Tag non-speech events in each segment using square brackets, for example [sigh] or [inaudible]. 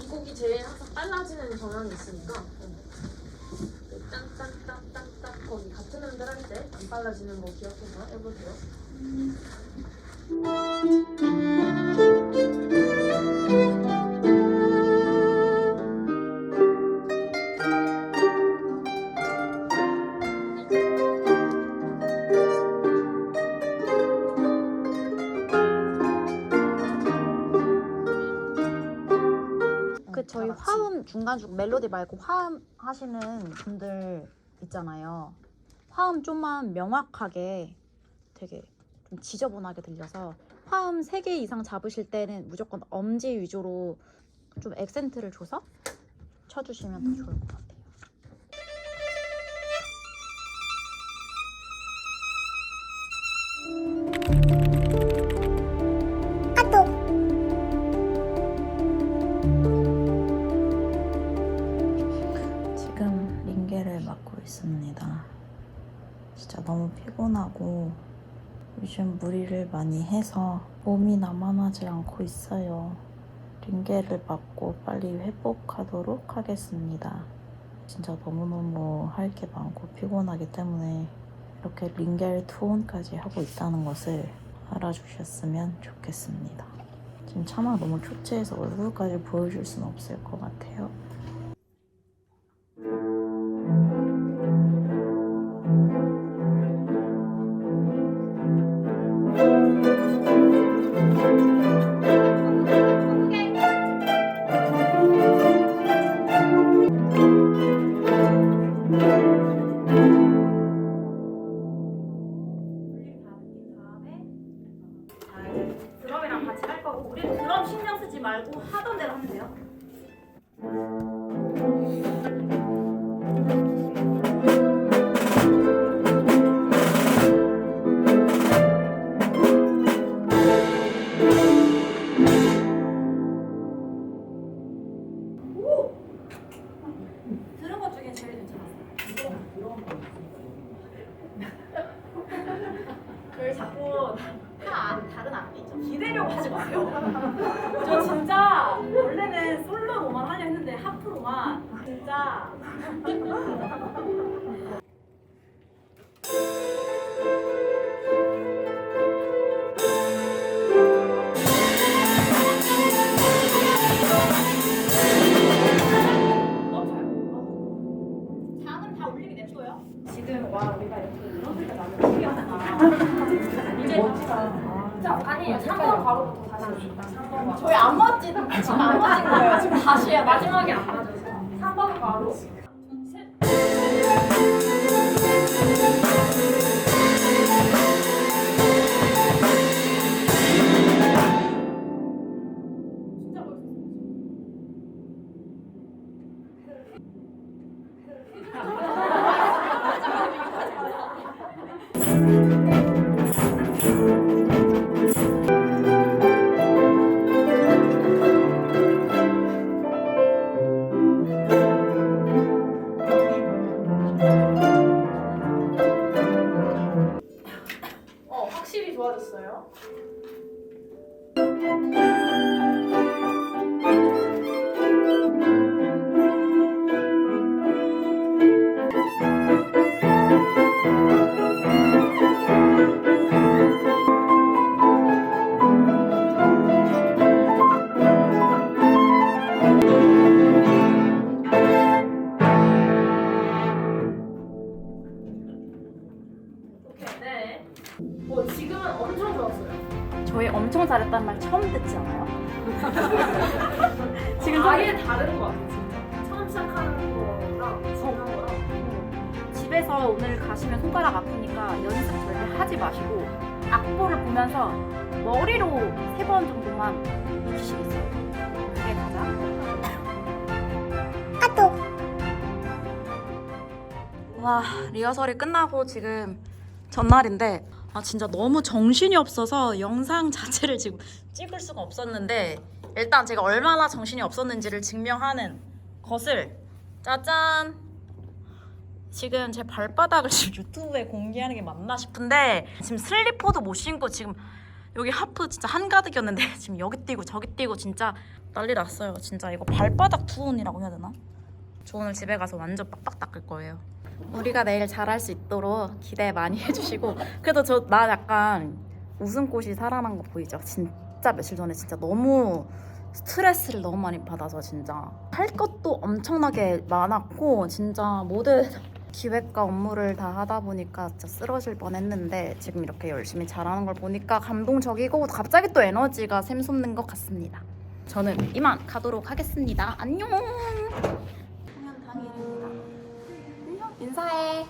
이 곡이 제일 항상 빨라지는 전환이 있으니까 딴딴딴딴딴 거기 같은 음들 할 때 안 빨라지는 거 기억해서 해볼게요. 저희 다 같이. 화음 중간 중 멜로디 말고 화음 하시는 분들 있잖아요. 화음 좀만 명확하게 되게 좀 지저분하게 들려서 화음 3개 이상 잡으실 때는 무조건 엄지 위주로 좀 액센트를 줘서 쳐주시면 더 좋을 것 같아요. 진짜 너무 피곤하고 요즘 무리를 많이 해서 몸이 남아나지 않고 있어요. 링게를 맡고 빨리 회복하도록 하겠습니다. 진짜 너무너무 할 게 많고 피곤하기 때문에 이렇게 링겔 투혼까지 하고 있다는 것을 알아주셨으면 좋겠습니다. 지금 차마 너무 초췌해서 얼굴까지 보여줄 수는 없을 것 같아요. 때려고 하지 마세요. 저 진짜 원래는 솔로로만 하려 했는데 하프로만 진짜 지금 와 우리가 이렇게 이런 소리가 나면 신기하다. 이제 멋지다. 아니에요. 4번부터 다시 한번 저희 안 맞지 지금 안 맞은 거예요. 지금 다시 마지막에 안 맞아서 3번 바로. 셋. 네. 어 지금은 엄청 좋았어요. 저희 엄청 잘했다는 말 처음 듣지 않아요? [laughs] 지금 아예 다른 것 같아 진짜. 처음 시작하는 거랑 지금 거랑. 집에서 오늘 가시면 손가락 아프니까 연습 절대 하지 마시고 악보를 보면서 머리로 세 번 정도만 익히시겠어요? 그게 가장 와 리허설이 끝나고 지금 전날인데 아 진짜 너무 정신이 없어서 영상 자체를 지금 찍을 수가 없었는데 일단 제가 얼마나 정신이 없었는지를 증명하는 것을 짜잔! 지금 제 발바닥을 지금 유튜브에 공개하는 게 맞나 싶은데 지금 슬리퍼도 못 신고 지금 여기 하프 진짜 한가득이었는데 [laughs] 지금 여기 뛰고 저기 뛰고 진짜 난리 났어요. 진짜 이거 발바닥 투혼이라고 해야 되나? 저 오늘 집에 가서 완전 빡빡 닦을 거예요 우리가 내일 잘할 수 있도록 기대 많이 [laughs] 해주시고 그래도 저 나 약간 웃음꽃이 살아난 거 보이죠? 진짜 며칠 전에 진짜 너무 스트레스를 너무 많이 받아서 진짜 할 것도 엄청나게 많았고 진짜 모든 [laughs] 기획과 업무를 다 하다 보니까 진짜 쓰러질 뻔했는데 지금 이렇게 열심히 잘하는 걸 보니까 감동적이고 갑자기 또 에너지가 샘솟는 것 같습니다. 저는 이만 가도록 하겠습니다. 안녕. 인사해.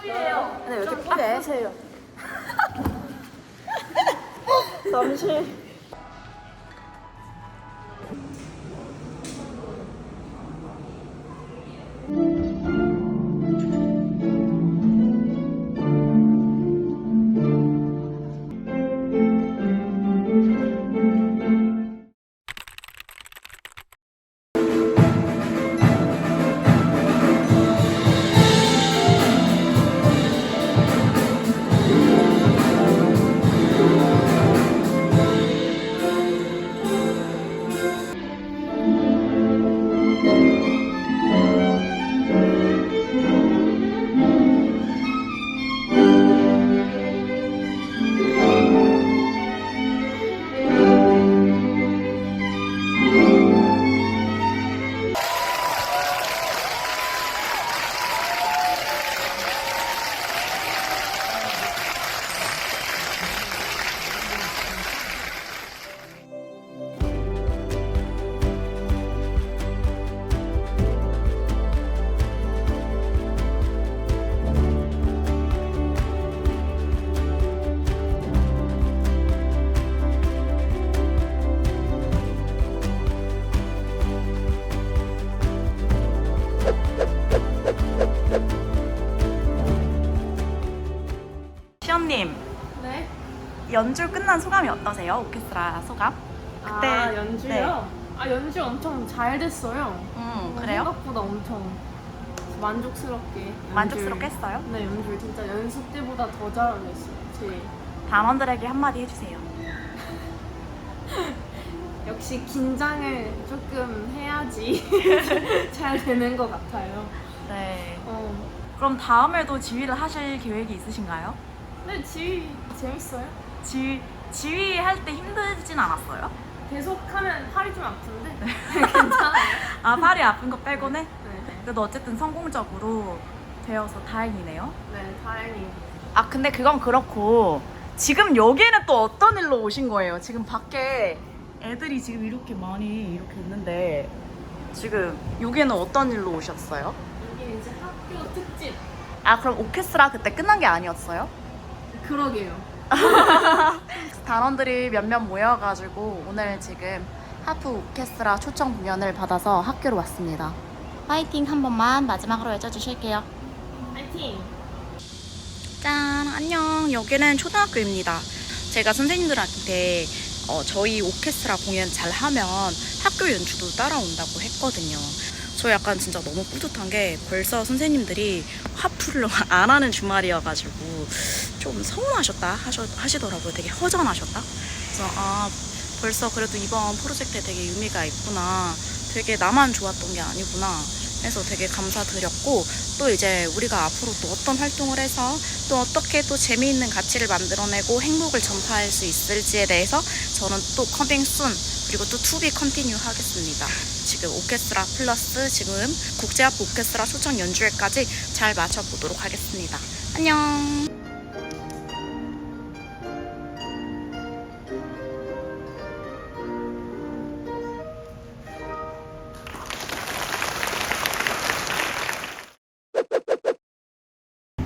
뿌예요. 근데 왜 이렇게 뿌래? 세요. [laughs] 잠시. 시연님 네. 연주 끝난 소감이 어떠세요? 오케스트라 소감? 그때- 아 연주요? 네. 아 연주 엄청 잘 됐어요. 음 어, 그래요? 생각보다 엄청 만족스럽게. 연주를- 만족스럽게 했어요? 네 연주를 진짜 연습 때보다 더 잘하고 있어요. 제 단원들에게 한마디 해주세요. [laughs] 역시 긴장을 조금 해야지 [laughs] 잘 되는 것 같아요. 네. 어. 그럼 다음에도 지휘를 하실 계획이 있으신가요? 근데 지휘 재밌어요? 지휘 지휘 할 때 힘들진 않았어요? 계속 하면 팔이 좀 아픈데 [laughs] 괜찮아요. 아 팔이 아픈 거 빼고는 네. 그래도 어쨌든 성공적으로 되어서 다행이네요. 네 다행히. 아 근데 그건 그렇고 지금 여기에는 또 어떤 일로 오신 거예요? 지금 밖에 애들이 지금 이렇게 많이 이렇게 있는데 지금 여기에는 어떤 일로 오셨어요? 이게 이제 학교 특집. 아 그럼 오케스트라 그때 끝난 게 아니었어요? 그러게요. [laughs] 단원들이 몇몇 모여가지고 오늘 지금 하프 오케스트라 초청 공연을 받아서 학교로 왔습니다. 파이팅 한 번만 마지막으로 외쳐주실게요. 파이팅. 짠 안녕 여기는 초등학교입니다 제가 선생님들한테 어, 저희 오케스트라 공연 잘 하면 학교 연주도 따라온다고 했거든요 저 약간 진짜 너무 뿌듯한 게 벌써 선생님들이 화풀을 [laughs] 안 하는 주말이어가지고 좀 서운하셨다 하셔, 하시더라고요. 되게 허전하셨다. 그래서 아 벌써 그래도 이번 프로젝트에 되게 의미가 있구나. 되게 나만 좋았던 게 아니구나 해서 되게 감사드렸고 또 이제 우리가 앞으로 또 어떤 활동을 해서 또 어떻게 또 재미있는 가치를 만들어내고 행복을 전파할 수 있을지에 대해서 저는 또 커밍 순 그리고 또 투비 컨티뉴 하겠습니다. 지금 오케스트라 플러스 지금 국제합 오케스트라 초청 연주회까지 잘 마쳐보도록 하겠습니다. 안녕.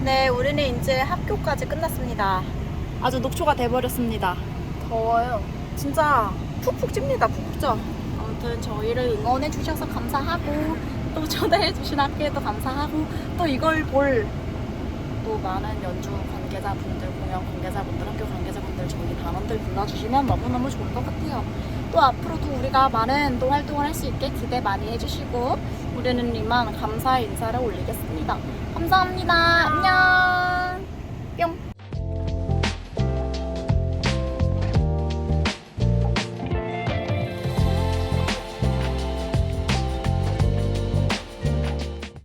네, 우리는 이제 학교까지 끝났습니다. 아주 녹초가 돼버렸습니다. 더워요. 진짜 푹푹 찝니다, 푹푹 쪄. 아무튼 저희를 응원해 주셔서 감사하고 또 [laughs] 초대해 주신 학교에도 감사하고 또 이걸 볼 또 많은 연주 관계자분들, 공연 관계자분들, 학교 관계자분들, 저희 단원들 불러주시면 너무너무 좋을 것 같아요. 또 앞으로도 우리가 많은 또 활동을 할 수 있게 기대 많이 해주시고 우리는 이만 감사의 인사를 올리겠습니다. 감사합니다. 안녕. 뿅.